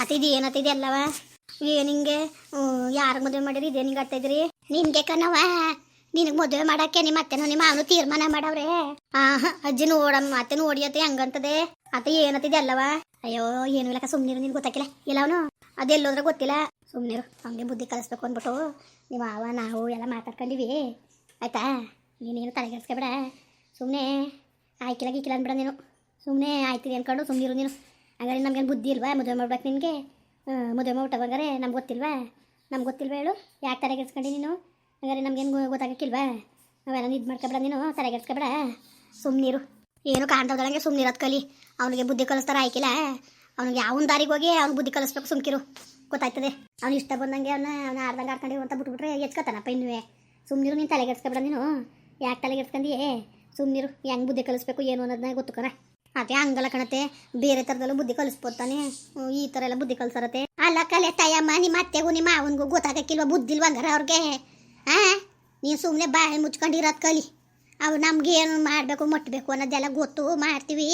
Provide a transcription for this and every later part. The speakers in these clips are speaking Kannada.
ಅತಿದಿ ಏನತಿದೆ ಅಲ್ಲವ? ಏನು ಹಿಂಗೆ? ಯಾರ ಮದುವೆ ಮಾಡಿರಿ? ಇದೇ ನಿಂಗೆ ಆಗ್ತಾಯಿದ್ರಿ ನಿನ್ಗೆ ಕಣವ ನಿನಗೆ ಮದುವೆ ಮಾಡಕ್ಕೆ ನಿಮ್ಮ ಅತ್ತೆನೋ ನಿಮ್ಮ ಅವನು ತೀರ್ಮಾನ ಮಾಡವ್ರೆ. ಆಹಾ, ಅಜ್ಜಿ ನೋಡಮ್ಮ, ಅತ್ತೆ ಓಡಿಯತ್ತೆ ಹಂಗಂತದೆ. ಅತ್ತೆ ಏನತಿದೆ ಅಲ್ಲವ? ಅಯ್ಯೋ, ಏನು ಇಲ್ಲಕ ಸುಮ್ನಿರು ನಿನ್ಗೆ ಗೊತ್ತಾಕಿಲ್ಲ? ಇಲ್ಲ ಅವನು ಅದೆಲ್ಲೋದ್ರೆ ಗೊತ್ತಿಲ್ಲ? ಸುಮ್ಮನಿರು ಹಂಗೆ ಬುದ್ಧಿ ಕಲಿಸ್ಬೇಕು ಅಂದ್ಬಿಟ್ಟು ನಿಮ್ಮ ಅವ ನಾವು ಎಲ್ಲ ಮಾತಾಡ್ಕೊಂಡಿವಿ. ಆಯ್ತಾ? ನೀನೇನು ತಲೆಗೆಡ್ಸ್ಕೊಬೇಡ. ಸುಮ್ಮನೆ ಆಯ್ಕಿಲ್ಲ, ಗೀಕಿಲ್ಲ ಅಂದ್ಬಿಡ ನೀನು. ಸುಮ್ಮನೆ ಆಯ್ತಿದೆ ಅನ್ಕೊಂಡು ಸುಮ್ಮನಿರು ನೀನು. ಹಂಗಾರೆ ನಮ್ಗೇನು ಬುದ್ಧಿ ಇಲ್ವಾ? ಮದುವೆ ಮಾಡ್ಬೇಕು ನಿನಗೆ? ಮದುವೆ ಮಾಡ್ಬಿಟ್ಟು ಹಂಗಾರೆ ನಮ್ಗೆ ಗೊತ್ತಿಲ್ವಾ? ನಮ್ಗೆ ಗೊತ್ತಿಲ್ವಾ ಹೇಳು? ಯಾಕೆ ತಲೆಗೆಡ್ಸ್ಕೊಂಡು ನೀನು? ಹಂಗಾರೆ ನಮ್ಗೇನು ಗೊತ್ತಾಗಕ್ಕಿಲ್ವಾ? ನಾವೆಲ್ಲ ಇದು ಮಾಡ್ಕೊಬೇಡ ನೀನು ತಲೆಗೆಡ್ಸ್ಕೊಬೇಡ ಸುಮ್ಮನಿರು ಏನು ಕಾಣ್ದವ್ದಳಂಗೆ ಸುಮ್ಮನಿರೋದು ಕಲಿ. ಅವನಿಗೆ ಬುದ್ಧಿ ಕಲಿಸ್ತಾರ ಆಯ್ಕಿಲ್ಲ. ಅವ್ನಿಗೆ ಯಾವನ ದಾರಿಗೆ ಹೋಗಿ ಅವ್ನು ಬುದ್ಧಿ ಕಲಿಸ್ಬೇಕು ಸುಮ್ಕಿರು. ಗೊತ್ತಾಯ್ತದೆ. ಅವ್ನು ಇಷ್ಟ ಬಂದಂಗೆ ಅವನ ಅವನ ಆರ್ದಂಗೆ ಆಡ್ಕೊಂಡು ಅಂತ ಬಿಟ್ಬಿಟ್ರೆ ಎಚ್ಕತಾನಪ್ಪ ಇನ್ನುವೆ. ಸುಮ್ಮನಿರು ನೀನು ತಲೆಗೆಡ್ಸ್ಕೊಬೇಡ ನೀನು. ಯಾಕೆ ತಲೆಗೆಡ್ಸ್ಕೊಂಡಿಯೇ ಸುಮ್ಮನಿರು ಹೆಂಗೆ ಬುದ್ಧಿ ಕಲಿಸ್ಬೇಕು, ಏನು ಅನ್ನೋದನ್ನ ಗೊತ್ತು ಕಣ ಅದೇ ಹಂಗಲ್ಲ ಕಣತೆ, ಬೇರೆ ಥರದಲ್ಲೂ ಬುದ್ಧಿ ಕಲಿಸ್ಬೋದಾನೆ ಈ ಥರ ಎಲ್ಲ ಬುದ್ಧಿ ಕಲಿಸರತ್ತೆ ಅಲ್ಲ ಕಲೆ ತಾಯಮ್ಮ ನಿಮ್ಮ ಅತ್ತೆಗೂ ನಿಮ್ಮ ಅವನಿಗೂ ಗೊತ್ತಾಗಕ್ಕಿಲ್ವ ಬುದ್ಧಿಲ್ವ ಹಂಗಾರ ಅವ್ರಿಗೆ? ಆ? ನೀನು ಸುಮ್ಮನೆ ಬಾಯಿ ಮುಚ್ಕೊಂಡಿರೋದು ಕಲಿ. ಅವ್ರು ನಮ್ಗೆ ಏನು ಮಾಡಬೇಕು ಮುಟ್ಟಬೇಕು ಅನ್ನೋದೆಲ್ಲ ಗೊತ್ತು, ಮಾಡ್ತೀವಿ.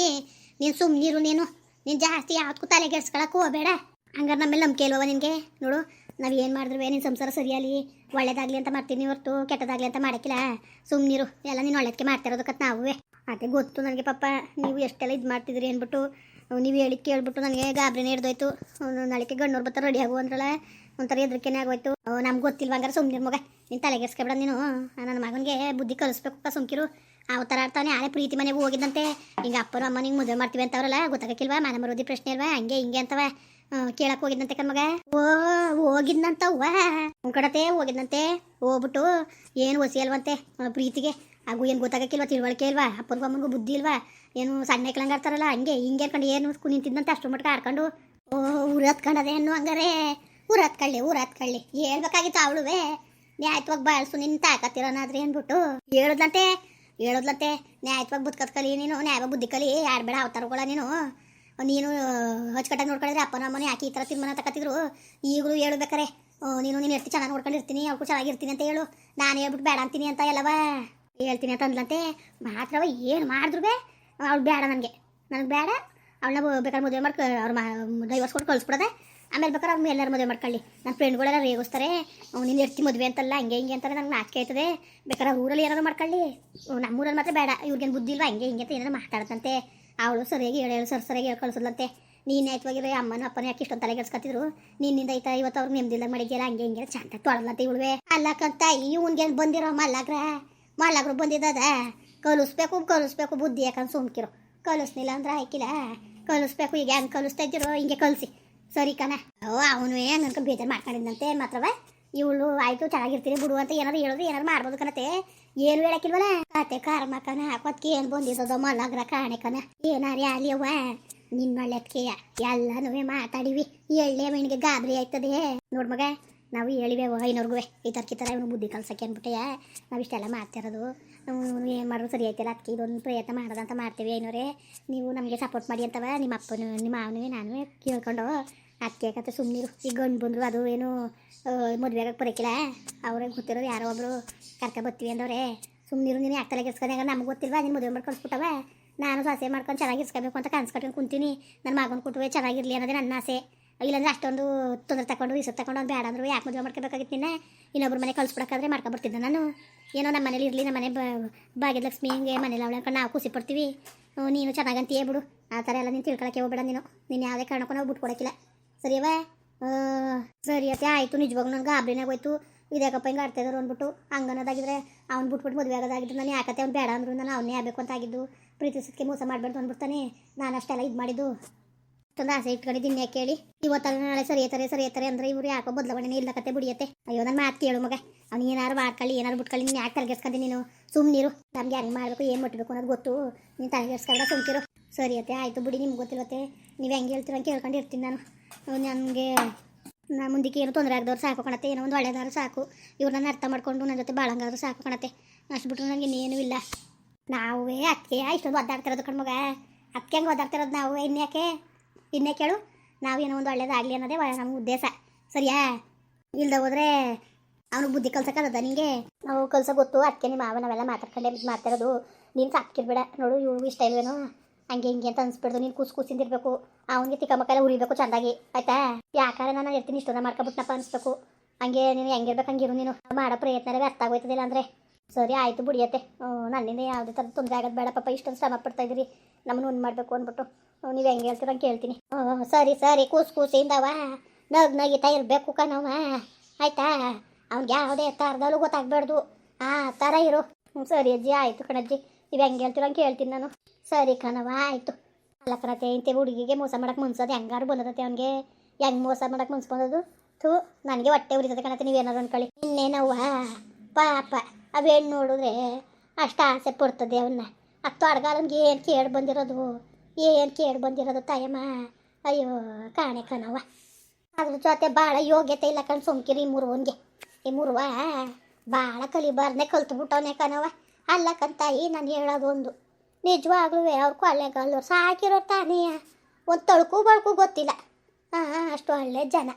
ನೀನು ಸುಮ್ಮನಿರು ನೀನು. ನೀನು ಜಾಸ್ತಿ ಯಾವ್ದಕ್ಕೂ ತಲೆಗೆಡ್ಸ್ಕೊಳಕ್ಕೆ ಹೋಗಬೇಡ. ಹಂಗಾರೆ ನಮ್ಮೇಲೆ ನಂಬಿಕೆ ಇಲ್ವವ ನಿನಗೆ? ನೋಡು, ನಾವು ಏನು ಮಾಡಿದ್ರು ನಿನ್ನ ಸಂಸಾರ ಸರಿಯಾಲಿ ಒಳ್ಳೇದಾಗಲಿ ಅಂತ ಮಾಡ್ತೀನಿ ಹೊರತು, ಕೆಟ್ಟದಾಗಲಿ ಅಂತ ಮಾಡೋಕ್ಕಿಲ್ಲ. ಸುಮ್ಮನಿರು ಎಲ್ಲ ನೀನು ಒಳ್ಳೇದಕ್ಕೆ ಮಾಡ್ತಿರೋದಕ್ಕೆ ನಾವೇ ಅದೇ ಗೊತ್ತು ನನಗೆ ಪಾಪ, ನೀವು ಎಷ್ಟೆಲ್ಲ ಇದು ಮಾಡ್ತಿದ್ರಿ ಅಂದ್ಬಿಟ್ಟು, ನೀವು ಹೇಳಿ ಕೇಳ್ಬಿಟ್ಟು ನನಗೆ ಗಾಬರಿನೇ ಹಿಡ್ದೋಯ್ತು. ನಾಳೆಗೆ ಗಣ್ಣವ್ರು ಬರ್ತಾರೆ ರೆಡಿ ಆಗು ಅಂದ್ರಲ್ಲ, ಒಂಥರ ಹೆದ್ರಿಕೆನೇ ಆಗೋಯ್ತು. ನಮ್ಗೆ ಗೊತ್ತಿಲ್ವ ಹಂಗಾರೆ ಸುಮ್ಮನೆ ಮಗ, ನೀನು ತಲೆಗೆಡ್ಸ್ಕೊಬೇಡ ನೀನು. ನನ್ನ ಮಗನಿಗೆ ಬುದ್ಧಿ ಕಲಿಸ್ಬೇಕಪ್ಪ ಸುಮ್ಕಿರು. ಆ ಥರ ಆಡ್ತಾನೆ ಆಳೆ ಪ್ರೀತಿ ಮನೆಗೆ ಹೋಗಿದ್ದಂತೆ. ಹಿಂಗೆ ಅಪ್ಪನ ಅಮ್ಮ ನಿಂಗೆ ಮದುವೆ ಮಾಡ್ತೀವಿ ಅಂತವ್ರಲ್ಲ, ಗೊತ್ತಾಗಕ್ಕಿಲ್ವಾ? ಮನೆ ಮರೋದಿ ಪ್ರಶ್ನೆ ಇಲ್ವಾ ಹಂಗೆ ಹಿಂಗೆ ಅಂತವ. ಕೇಳಕ್ಕೆ ಹೋಗಿದ್ದಂತೆ ಕಣ್ಮಗ ಓ, ಹೋಗಿದ್ನಂತವ್ವ. ಉನ್ ಕಡತೆ ಹೋಗಿದ್ನಂತೆ. ಹೋಗ್ಬಿಟ್ಟು, ಏನು ಒಸಿ ಅಲ್ವಂತೆ ಪ್ರೀತಿಗೆ. ಹಾಗೂ ಏನು ಗೊತ್ತಾಗಕ್ಕಿಲ್ವ? ತಿಳುವಳಿಕೆ ಇಲ್ವಾ? ಅಪ್ಪನಿಗೂ ಅಮ್ಮನಿಗೂ ಬುದ್ಧಿ ಇಲ್ವಾ? ಏನು ಸಣ್ಣ ಮಕ್ಳಂಗೆ ಆಡ್ತಾರಲ್ಲ, ಹಂಗೆ ಹಿಂಗೆ ಅನ್ಕೊಂಡು ಏನು ನಿಂತಿದ್ದಂತೆ ಅಷ್ಟು ಮಟ್ಟ ಆಡ್ಕೊಂಡು, ಓ, ಊರು ಹತ್ಕೊಂಡದೆ ಏನು ಹಂಗಾರೆ. ಊರು ಹತ್ಕೊಳ್ಳಿ ಊರು ಹತ್ಕೊಳ್ಳಿ. ಹೇಳ್ಬೇಕಾಗಿತ್ತು ಅವಳುವೆ. ನ್ಯಾಯತ್ವಾಗಿ ಬಾಳ್ಸು ನಿನ್ನ ತಾಕತ್ತಿರೋನಾದ್ರಿ ಅಂದ್ಬಿಟ್ಟು ಹೇಳೋದಂತೆ ಹೇಳೋದ್ಲಂತೆ. ನ್ಯಾಯತ್ವಾಗಿ ಬುದ್ಕತ್ ಕಲಿ ನೀನು, ನ್ಯಾಯವಾಗಿ ಬುದ್ಧಿ ಕಲಿ ಯಾರು ಬೇಡ ಅವತಾರಗಳ ನೀನು. ನೀನು ಹಚ್ಕಟ್ಟಾಗಿ ನೋಡ್ಕೊಂಡಿದ್ರೆ ಅಪ್ಪನ ಅಮ್ಮನ ಯಾಕೆ ಈ ಥರ ತೀರ್ಮಾನ ತಕತ್ತಿದ್ರು? ಈಗಲೂ ಹೇಳ್ಬೇಕಾರೆ ನೀನು ನೀನು ಎಷ್ಟು ಚೆನ್ನಾಗಿ ನೋಡ್ಕೊಂಡಿರ್ತೀನಿ ಅವ್ರಿಗೂ ಚೆನ್ನಾಗಿರ್ತೀನಿ ಅಂತ ಹೇಳು. ನಾನು ಹೇಳ್ಬಿಟ್ಟು ಬೇಡ ಅಂತೀನಿ ಅಂತ ಎಲ್ಲವ? ಹೇಳ್ತೀನಿ ಅಂತ ಅಂದ್ಲಂತೆ, ಮಾತ್ರವ ಏನು ಮಾಡಿದ್ರು ಬೇ, ಅವ್ಳು ಬೇಡ ನನಗೆ. ನನಗೆ ಬೇಡ, ಅವಳನ್ನ ಬೇಕಾದ್ರೆ ಮದುವೆ ಮಾಡ್ಕೊ, ಅವ್ರ ಡೈವರ್ಸ್ ಕೊಟ್ಟು ಕಳಿಸ್ಬಿಡದೆ. ಆಮೇಲೆ ಬೇಕಾದ್ರೆ ಅವ್ರು ಎಲ್ಲರೂ ಮದುವೆ ಮಾಡ್ಕೊಳ್ಳಿ. ನನ್ನ ಫ್ರೆಂಡ್ಗಳೆಲ್ಲ ರೇಗಿಸ್ತಾರೆ ನೀನು ಎಷ್ಟು ಮದುವೆ ಅಂತಲ್ಲ, ಹಂಗೆ ಹಿಂಗೆ ಅಂತಾರೆ ನಂಗೆ ನಾಚಿಕೆ ಆಯ್ತದೆ ಬೇಕಾದ್ರೆ ಊರಲ್ಲಿ ಏನಾದ್ರು ಮಾಡ್ಕೊಳ್ಳಿ. ನಮ್ಮೂರಲ್ಲಿ ಮಾತ್ರ ಬೇಡ ಇವ್ರಿಗೇನು ಬುದ್ಧಿ ಇಲ್ವಾ, ಹಂಗೆ ಹಿಂಗೆ ಅಂತ ಏನಾದ್ರು ಮಾತಾಡ್ತಂತೆ. ಅವಳು ಸರಿಯಾಗಿ ಹೇಳಿ ಸರ್ ಸರಿಯಾಗಿ ಹೇಳಿ ಕಳಿಸೋದಂತೆ ನೀನು ಆಯ್ತವಾಗಿರೋ ಅಮ್ಮನ ಅಪ್ಪನ ಯಾಕೆ ಇಷ್ಟೊಂದು ತಲೆ ಕೆಡ್ಸ್ಕೊತಿದ್ರು ನಿನ್ನಿಂದ ಐತ ಇವತ್ತು ಅವ್ರು ನೆಮ್ಮದಿಲ್ಲ ಮಾಡಿದ್ಯಲ್ಲ, ಹಂಗೆ ಹಿಂಗೆ ಚಂದ ತೊಳದಂತೆ ಇವಳುವೆ ಅಲ್ಲಕ್ಕಂತ ಇವನ್ಗೆ ಬಂದಿರೋ ಮಲ್ಲಗ್ರ? ಮಲ್ಲಗ್ರು ಬಂದಿದ್ದದ. ಕಲಿಸ್ಬೇಕು ಕಲಿಸ್ಬೇಕು ಬುದ್ಧಿ ಯಾಕಂದ್ರೆ ಸುಮ್ಕಿರೋ. ಕಲಿಸ್ನಿಲ್ಲ ಅಂದ್ರೆ ಹಾಕಿಲ್ಲ ಕಲಿಸ್ಬೇಕು, ಈಗ ಹೆಂಗೆ ಕಲಿಸ್ತಾ ಇದ್ದೀರೋ ಹಿಂಗೆ ಕಲಿಸಿ. ಸರಿ ಕಣ. ಓ, ಅವನು ಏನು ಅನ್ಕೊಂಡು ಬೇಜಾರು ಮಾಡ್ಕೊಂಡಿದ್ದಂತೆ ಮಾತ್ರವ. ಇವಳು, ಆಯ್ತು, ಚೆನ್ನಾಗಿರ್ತೀನಿ ಬಿಡು ಅಂತ ಏನಾದ್ರು ಹೇಳೋದು ಏನಾದ್ರು ಮಾಡ್ಬೋದು ಕಣತೆ. ಏನು ಹೇಳಕ್ಕಿಲ್ವಲ್ಲ ಕತೆ ಕಾರ್ಮ ಕಣ, ಹಾಕೋದ್ಕೆ ಏನು ಬಂದಿದ್ದದ ಮಲ್ಲಾಗ್ರ ಕಾಣೆ ಕಣ. ಏನಾರೇ ಅಲ್ಲಿ ಅವ್ವ ಅದಕ್ಕೆ ಎಲ್ಲನೂ ಮಾತಾಡಿವಿ. ಎಳ್ಳೆ ಮೀನಿಗೆ ಗಾಬರಿ ಆಯ್ತದೆ. ನೋಡ್ ಮಗ ನಾವು ಹೇಳಿವೆ ಐನವ್ರಿಗೂ ಈ ಥರ ಥರ ಇವನು ಬುದ್ಧಿ ಕಲ್ಸಕ್ಕೆ ಅಂದ್ಬಿಟ್ಟೆ. ನಾವು ಇಷ್ಟೆಲ್ಲ ಮಾಡ್ತಿರೋದು. ಏನು ಮಾಡೋದು ಸರಿ ಆಯ್ತಲ್ಲ, ಅದಕ್ಕೆ ಇದೊಂದು ಪ್ರಯತ್ನ ಮಾಡೋದಂತ ಮಾಡ್ತೀವಿ ಐನೋರೇ. ನೀವು ನಮಗೆ ಸಪೋರ್ಟ್ ಮಾಡಿ ಅಂತವ, ನಿಮ್ಮ ಅಪ್ಪನು, ನಿಮ್ಮ ಮಾವನು, ನಾನು ಕೇಳ್ಕೊಂಡು ಅದಕ್ಕೆ ಯಾಕಂತ ಸುಮ್ಮನಿರು ಈಗ ಗಂಡು ಬಂದರು, ಅದು ಏನು ಮದುವೆ ಆಗಕ್ಕೆ ಬರೋಕ್ಕಿಲ್ಲ ಅವ್ರಿಗೆ ಗೊತ್ತಿರೋದು, ಯಾರೋ ಒಬ್ಬರು ಕರ್ಕ ಬರ್ತೀವಿ ಅಂದವ್ರೆ. ಸುಮ್ಮನಿರು ನೀನು ಯಾಕೆ ತಲೆಗೆಸ್ಕೊಂಡಾಗ ನಮ್ಗೆ ಗೊತ್ತಿಲ್ವಾ, ನೀನು ಮದುವೆ ಮಾಡ್ಕೊಂಡು ಕಳ್ಸ್ಬಿಟ್ಟವ? ನಾನು ಸೊಸೆ ಮಾಡ್ಕೊಂಡು ಚೆನ್ನಾಗಿ ಇಸ್ಕೋಬೇಕು ಅಂತ ಕನ್ಸ್ಕೊಂಡು ಕುಂತೀನಿ. ನನ್ನ ಮಗನ ಕೊಟ್ಟುವೆ ಚೆನ್ನಾಗಿರಲಿ ಅನ್ನೋದೇ ನನ್ನ ಆಸೆ. ಇಲ್ಲಾಂದ್ರೆ ಅಷ್ಟೊಂದು ತೊಂದರೆ ತಗೊಂಡು ಇಸು ತಗೊಂಡು ಅವ್ನು ಬೇಡ ಅಂದ್ರು, ಯಾಕೆ ಮದುವೆ ಮಾಡ್ಕೋಬೇಕಾಗಿತ್ತು ನಿನ್ನ? ಇನ್ನೊಬ್ರು ಮನೆ ಕಳಿಸ್ಬಿಡಕ್ಕಾದ್ರೆ ಮಾಡ್ಕೊಬರ್ತಿದ್ದೆ ನಾನು. ಏನೋ ನಮ್ಮ ಮನೇಲಿ ಇರಲಿ ನಮ್ಮ ಮನೆ ಭಾಗ್ಯಲಕ್ಷ್ಮಿ ಹಿಂಗೆ, ಮನೇಲಿ ಅವಳ ನಾವು ಖುಷಿ ಪಡ್ತೀವಿ ನೀನು ಚೆನ್ನಾಗಂತೀಯೇ ಬಿಡು. ಆ ಥರ ಎಲ್ಲ ನೀನು ತಿಳ್ಕೊಳಕ್ಕೆ ಹೋಗ್ಬೇಡ ನೀನು. ನೀನು ಯಾವುದೇ ಕಾರಣಕ್ಕೂ ನಾವು ಬಿಟ್ಕೊಡೋಕ್ಕಿಲ್ಲ. ಸರಿಯವಾ ಸರಿ ಅತ್ತೆ, ಆಯಿತು, ನಿಜವಾಗ್ಲೂ ನನಗೆ ಆಬ್ರಿನಾಗ ಹೋಯ್ತು ಇದ್ಯಾಕಪ್ಪ ಹಿಂಗೆ ಆಡ್ತಾಯಿದ್ರು ಅಂದ್ಬಿಟ್ಟು ಹಂಗನ್ನೋದಾಗಿದ್ರೆ ಅವ್ನು ಬಿಟ್ಬಿಟ್ಟು ಮದುವೆ ಆಗೋದಾಗಿದ್ದು ನಾನು ಯಾಕತ್ತೆ ಅವ್ನು ಬೇಡ ಅಂದ್ರು ನಾನು ಅವನೇ ಆಗಬೇಕು ಅಂತ ಆಗಿದ್ದು. ಪ್ರೀತಿಸೋದಕ್ಕೆ ಮೋಸ ಮಾಡಬಾರ್ದು ಅಂದ್ಬಿಡ್ತಾನೆ. ನಾನು ಅಷ್ಟೆಲ್ಲ ಇದು ಮಾಡಿದ್ದು. ಅಷ್ಟೊಂದು ಆಸೆ ಇಟ್ಕೊಂಡಿದ್ದೀನಿ ಯಾಕೆ ಕೇಳಿ ಇವತ್ತಲ್ಲ ನಾಳೆ ಸರಿ ಏತಾರೆ ಸರಿ ಏತಾರೆ ಅಂದ್ರೆ ಇವ್ರು ಯಾಕೋ ಬದಲಾವಣೆ ಇಲ್ಲ ಕತೆ ಬಿಡಿಯತ್ತೆ. ಅಯ್ಯೋ ನನ್ನ ಮಾತು ಕೇಳು ಮಗ. ಅವ್ನು ಏನಾರು ಮಾಡ್ಕೊಳ್ಳಿ ಏನಾರು ಬಿಟ್ಕೊಳ್ಳಿ, ನೀನು ಯಾಕೆ ತಲೆಗೆಸ್ಕೊಂಡಿ ನೀನು? ಸುಮ್ಮನಿರು ನಮ್ಗೆ ಹೆಂಗೆ ಮಾಡಬೇಕು, ಏನು ಮುಟ್ಬೇಕು ಅನ್ನೋದು ಗೊತ್ತು. ನೀನು ತಲೆಗೆಸ್ಕೊಂಡ ಸುಮ್ತಿರು ಸರಿ ಅತ್ತೆ, ಆಯಿತು ಬಿಡಿ, ನಿಮ್ಗೆ ಗೊತ್ತಿರುತ್ತೆ ನೀವು ಹೆಂಗೆ ಹೇಳ್ತೀರ ಅಂತ ಕೇಳ್ಕೊಂಡು ಇರ್ತೀನಿ ನಾನು. ನನಗೆ ನಾ ಮುಂದಕ್ಕೆ ಏನು ತೊಂದರೆ ಆಗದವ್ರು ಸಾಕು ಕಾಣತ್ತೆ. ಏನೋ ಒಂದು ಒಳ್ಳೇದಾದ್ರು ಸಾಕು. ನನ್ನ ಅರ್ಥ ಮಾಡ್ಕೊಂಡು ನನ್ನ ಜೊತೆ ಬಾಳಂಗಾದ್ರು ಸಾಕು ಕಾಣತ್ತೆ. ಅಷ್ಟು ಬಿಟ್ಟರೆ ನನಗೆ ಇನ್ನೇನು ಇಲ್ಲ. ನಾವೇ ಅದಕ್ಕೆ ಇಷ್ಟೊಂದು ಒದ್ದಾಡ್ತಿರೋದು ಕಣ್ಮಗ ಅಕ್ಕಿ ಹೆಂಗೆ ಒದ್ದಾಡ್ತಿರೋದು ನಾವು ಇನ್ಯಾಕೆ ಇನ್ನೇ ಕೇಳು, ನಾವೇನೋ ಒಂದು ಒಳ್ಳೇದಾಗಲಿ ಅನ್ನೋದೇ ನಮ್ಮ ಉದ್ದೇಶ. ಸರಿಯಾ? ಇಲ್ದ ಹೋದ್ರೆ ಅವನಿಗೆ ಬುದ್ಧಿ ಕಲ್ಸಕ್ಕದ ನಿಂಗೆ? ನಾವು ಕಲ್ಸ ಗೊತ್ತು, ಅದಕ್ಕೆ ನಿಮ್ಮ ಮಾವ ನಾವೆಲ್ಲ ಮಾತಾಡ್ಕೊಂಡೆ ಮಾತಾಡೋದು. ನೀನು ಸಾಕಿರ್ಬೇಡ ನೋಡು ಇವ್ರಿಗೂ ಇಷ್ಟ ಇಲ್ವೇನೋ? ಹಂಗೆ ಹಿಂಗೆ ಅಂತ ಅನ್ಸ್ಬಿಡ್ದು. ನೀನು ಕೂಸು ಕೂಸಿಂದಿರ್ಬೇಕು ಅವನಿಗೆ ತಿಕ್ಕ ಮಕ್ಕಳೆಲ್ಲ ಉರಿಬೇಕು ಚಂದಾಗಿ. ಆಯ್ತಾ? ಯಾಕಾರ ನಾನು ಇರ್ತೀನಿ ಇಷ್ಟೊಂದು ಮಾಡ್ಕೊಬಿಟ್ನಪ್ಪ ಅನಿಸ್ಬೇಕು. ಹಂಗೆ ನೀನು ಹೆಂಗಿರ್ಬೇಕು ಹಂಗಿರು ನೀನು. ಮಾಡೋ ಪ್ರಯತ್ನ ವ್ಯರ್ಥ ಆಗೋಯ್ತದಿಲ್ಲ ಅಂದರೆ. ಸರಿ, ಆಯಿತು ಬಿಡಿಯತ್ತೆ ನನ್ನಿಂದ ಯಾವುದೇ ಥರ ತೊಂದರೆ ಆಗೋದು ಬೇಡ ಪಾಪ. ಇಷ್ಟೊಂದು ಶ್ರಮ ಪಡ್ತಾಯಿದ್ರಿ ಇದ್ದೀರಿ. ನಮ್ಮನ್ನು ಒಂದು ಮಾಡಬೇಕು ಅಂದ್ಬಿಟ್ಟು. ನೀವು ಹೆಂಗೆ ಹೇಳ್ತೀರ ಕೇಳ್ತೀನಿ. ಹ್ಞೂ ಸರಿ ಸರಿ, ಕೂಸು ಕೂಸಿಂದವ ನಗ್, ನಗಿತಾ ಇರಬೇಕು ಕಣವ ಆಯ್ತಾ? ಅವ್ನಿಗೆ ಯಾವುದೇ ಥರದಲ್ಲೂ ಗೊತ್ತಾಗಬಾರ್ದು ಆ ಥರ ಇರು. ಹ್ಞೂ ಸರಿ, ಅಜ್ಜಿ, ಆಯಿತು ಕಣಜ್ಜಿ ನೀವು ಹೆಂಗೆ ಹೇಳ್ತೀರ ಕೇಳ್ತೀನಿ ನಾನು. ಸರಿ ಕಣವ ಆಯಿತು. ಅಲ್ಲ ಕಣತೆ ಇಂತೆ ಹುಡುಗಿಗೆ ಮೋಸ ಮಾಡಕ್ಕೆ ಮುನ್ಸೋದು. ಹೆಂಗಾರು ಬಂದದತ್ತೆ ಅವ್ನಿಗೆ. ಹೆಂಗೆ ಮೋಸ ಮಾಡಕ್ಕೆ ಮುನ್ಸ್ ಬಂದದು ಥೂ, ನನಗೆ ಹೊಟ್ಟೆ ಉರಿತದೆ ಕಣತೆ ನೀವೇನಾದ್ರು ಅನ್ಕೊಳ್ಳಿ. ಇನ್ನೇನವ್ವ ಪಾಪ ಅವೇನು ನೋಡಿದ್ರೆ ಅಷ್ಟು ಆಸೆ ಪಡ್ತದೆ ಅವನ್ನ ಹತ್ತು ಅಡ್ಗಾಲನ್ಗೆ ಏನು ಕೇಳಿ ಬಂದಿರೋದು? ಏನು ಕೇಳಿ ಬಂದಿರೋದು ತಾಯಮ್ಮ? ಅಯ್ಯೋ, ಕಾಣೆ ಕಣವ ಅದ್ರ ಜೊತೆ ಭಾಳ ಯೋಗ್ಯತೆ ಇಲ್ಲ ಕಣ್ ಸುಮ್ಕಿರಿ ಈ ಮುರುವನ್ಗೆ. ಈ ಮುರುವ ಭಾಳ ಕಲಿಬಾರ್ದೆ ಕಲ್ತು ಬಿಟ್ಟವನೇ ಕಣವ ಅಲ್ಲ ಕಂತಾಯಿ ನಾನು ಹೇಳೋದು ಒಂದು ನಿಜವಾಗ್ಲೂ ಅವ್ರ ಕೊಳ್ಳೆಗಾಲವ್ರು ಸಾಕಿರೋ ತಾನೇ. ಒಂದು ತಳ್ಕು ಬಳ್ಕು ಗೊತ್ತಿಲ್ಲ. ಹಾಂ ಅಷ್ಟು ಒಳ್ಳೆ ಜನ.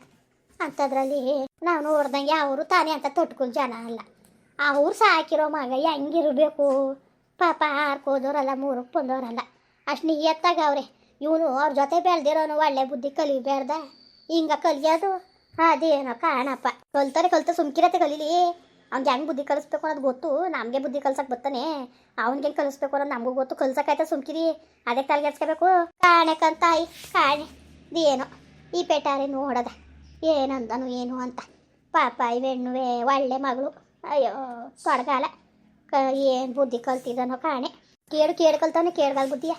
ಅಂಥದ್ರಲ್ಲಿ ನಾವು ನೋಡ್ದಂಗೆ ಅವರು ತಾನೇ ಅಂತ ತೊಟ್ಕೊಂಡು ಜನ ಅಲ್ಲ. ಅವ್ರು ಸಾಕಿರೋ ಮಗ ಹೆಂಗಿರಬೇಕು? ಪಾಪ ಆರ್ಕೋದವ್ರಲ್ಲ ಮೂರಕ್ಕೆ ಬಂದವರಲ್ಲ ಅಷ್ಟು ಎತ್ತಾಗ ಅವ್ರೆ, ಇವನು ಅವ್ರ ಜೊತೆ ಬೆಳ್ದಿರೋನು ಒಳ್ಳೆ ಬುದ್ಧಿ ಕಲಿಬೇಡ್ದ. ಹಿಂಗ ಕಲಿಯೋದು ಅದೇನೋ ಕಾಣಪ್ಪ ಕಲ್ತಾರೆ ಕಲ್ತ ಸುಮ್ಕಿರತ್ತೆ ಕಲೀಲಿ. ಅವ್ನಿಗೆ ಹೆಂಗೆ ಬುದ್ಧಿ ಕಲಿಸ್ಬೇಕು ಅನ್ನೋದು ಗೊತ್ತು. ನಮಗೆ ಬುದ್ಧಿ ಕಲ್ಸಕ್ಕೆ ಬರ್ತಾನೆ ಅವ್ನಿಗೆ ಹೆಂಗೆ ಕಲಿಸ್ಬೇಕು ಅನ್ನೋದು ನಮಗೂ ಗೊತ್ತು. ಕಲ್ಸಕ್ಕಾಯ್ತಾ ಸುಮ್ಕಿರಿ. ಅದಕ್ಕೆ ತಲೆಗೆಡ್ಸ್ಕೋಬೇಕು ಕಾಣೆ ಕಂತಾಯಿ, ಕಾಣೆ. ಏನೋ ಈ ಪೇಟಾರೆ ನೋಡದ ಏನಂದನು, ಏನು ಅಂತ. ಪಾಪ ಇವೆಣ್ಣುವೆ ಒಳ್ಳೆ ಮಗಳು. ಅಯ್ಯೋ, ತೊಡಗಾಲ. ಏನು ಬುದ್ಧಿ ಕಲ್ತಿದ್ದಾನೋ ಕಾಣೆ. ಕೇಳು ಕೇಳು ಕಲ್ತಾನೆ ಕೇಳ್ಗಾಲ ಬುದ್ಧಿಯ?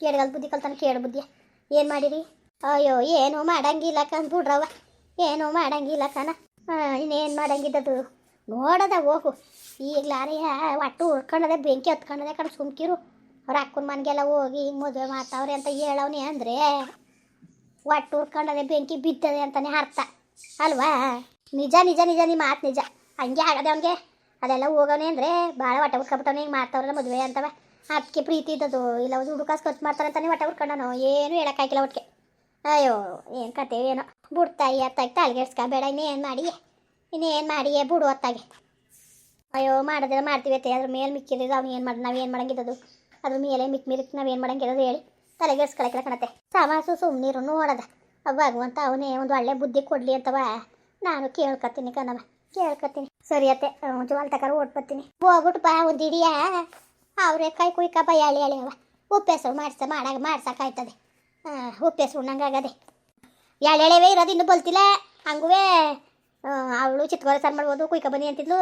ಕೇಳ್ಗಾಲ ಬುದ್ಧಿ ಕಲ್ತಾನೆ ಕೇಳು ಬುದ್ಧಿಯ? ಏನು ಮಾಡಿರಿ? ಅಯ್ಯೋ, ಏನೂ ಮಾಡಂಗಿಲ್ಲ ಕಂದ್ಬಿಡ್ರವ ಏನೂ ಮಾಡಂಗಿಲ್ಲ ಕಣ. ಇನ್ನೇನು ಮಾಡಂಗಿದ್ದದು? ನೋಡದ, ಹೋಗು. ಈಗ್ಲಾರೆ ಒಟ್ಟು ಉಳ್ಕೊಂಡದೆ ಬೆಂಕಿ ಹತ್ಕೊಂಡದೆ ಕಣ ಸುಮ್ಕಿರು. ಅವ್ರ ಅಕ್ಕನ ಮನೆಗೆಲ್ಲ ಹೋಗಿ ಹಿಂಗೆ ಮದುವೆ ಮಾಡ್ತಾವ್ರೆ ಅಂತ ಹೇಳವ್ನಿ ಅಂದರೆ ಒಟ್ಟು ಉಳ್ಕೊಂಡದೆ ಬೆಂಕಿ ಬಿದ್ದದೆ ಅಂತಾನೆ ಅರ್ಥ. ಅಲ್ವಾ? ನಿಜ ನಿಜ ನಿಜ ನಿಮ್ಮ ಮಾತು ನಿಜ. ಹಂಗೆ ಆಗದೆ ಅವನಿಗೆ. ಅದೆಲ್ಲ ಹೋಗೋನೆ ಅಂದರೆ ಭಾಳ ಹೊಟ್ಟೆ ಉಟ್ಕೊಬಿಟ್ಟವನೆ ಹಿಂಗೆ ಮಾಡ್ತಾವ್ರಲ್ಲ ಮದುವೆ ಅಂತವ. ಅದಕ್ಕೆ ಪ್ರೀತಿ ಇದ್ದದು ಇಲ್ಲ ದುಡ್ಡು ಕಾಸು ಖರ್ಚು ಮಾಡ್ತಾರೆ ಅಂತಾನೆ ಹೊಟ್ಟೆ ಉಟ್ಕೊಂಡನು ಏನು ಹೇಳೋಕ್ಕಾಗಿಲ್ಲ ಒಟ್ಟಿಗೆ ಅಯ್ಯೋ, ಏನು ಕತೆ ಏನೋ. ಬಿಡ್ತಾಯಿ ಅತ್ತಾಗಿ ತಾಳ್ಗೆಡ್ಸ್ಕೊಬೇಡ ಇನ್ನೇನು ಮಾಡಿ ಇನ್ನೇನು ಮಾಡಿ ಬಿಡು ಅತ್ತಾಗೆ. ಅಯ್ಯೋ ಮಾಡಿದ್ರೆ ಮಾಡ್ತೀವಿ ಅತ್ತೆ. ಅದ್ರ ಮೇಲೆ ಮಿಕ್ಕಿದ್ರೆ ಅವ್ನು ಏನು ನಾವು ಏನು ಮಾಡಂಗಿದ್ದದು ಅದ್ರ ಮೇಲೆ ಮಿಕ್ ಮಿರಿಕ್ ನಾವು ಏನು ಮಾಡಂಗಿರೋದು ಹೇಳಿ. ತಲೆಗೆಡ್ಸ್ಕೊಳಕ್ಕಿಲ್ಲ ಕಣತ್ತೆ. ಸಮಾಸು ಸುಮ್ಮನಿರು ನೋಡದ. ಭಗವಂತ ಅವನೇ ಒಂದು ಒಳ್ಳೆ ಬುದ್ಧಿ ಕೊಡಲಿ ಅಂತವ. ನಾನು ಕೇಳ್ಕೊತೀನಿ ಕಣವ ಕೇಳ್ಕೊತೀನಿ ಸರಿ ಅತ್ತೆ, ಒಂಚೂರು ಅಲ್ಲಿ ತಕಾರ ಓಡ್ಬರ್ತೀನಿ ಹೋಗ್ಬಿಟ್ಟು ಬಾ ಒಂದು ಅವ್ರೆ, ಕೈ ಕುಯ್ಕ, ಬೈ ಎಳೆ ಎಳೆಯವ ಉಪ್ಪೆಸರು ಮಾಡ್ಸ, ಮಾಡಾಗ ಮಾಡ್ಸಕ್ಕಾಯ್ತದೆ ಹಾಂ ಉಣ್ಣಂಗಾಗದೆ. ಎಳೆ ಎಳೆವೆ ಇರೋದು ಇನ್ನೂ ಬಲ್ತಿಲ್ಲ. ಹಂಗುವೆ ಅವಳು ಚಿತ್ಕೋರ ಸರ್ ಮಾಡ್ಬೋದು, ಕುಯ್ಕ ಬನ್ನಿ ಅಂತಿದ್ಲು.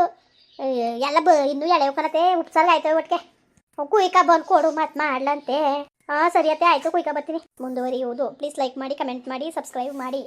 ಎಲ್ಲ ಬ, ಇನ್ನೂ ಎಳೆವು ಕಣತೆ ಉಪ್ಸಾರ ಆಯ್ತವೆ ಒಟ್ಟಿಗೆ ಕುಯ್ಕ ಬಂದು ಕೊಡು ಮತ್ತು ಮಾಡ್ಲಂತೆ. ಹಾಂ ಸರಿ ಅತ್ತೆ, ಆಯಿತು, ಕುಯ್ಕ ಬರ್ತೀನಿ. ಮುಂದುವರಿಯುವುದು. ಪ್ಲೀಸ್ ಲೈಕ್ ಮಾಡಿ ಕಮೆಂಟ್ ಮಾಡಿ ಸಬ್ಸ್ಕ್ರೈಬ್ ಮಾಡಿ.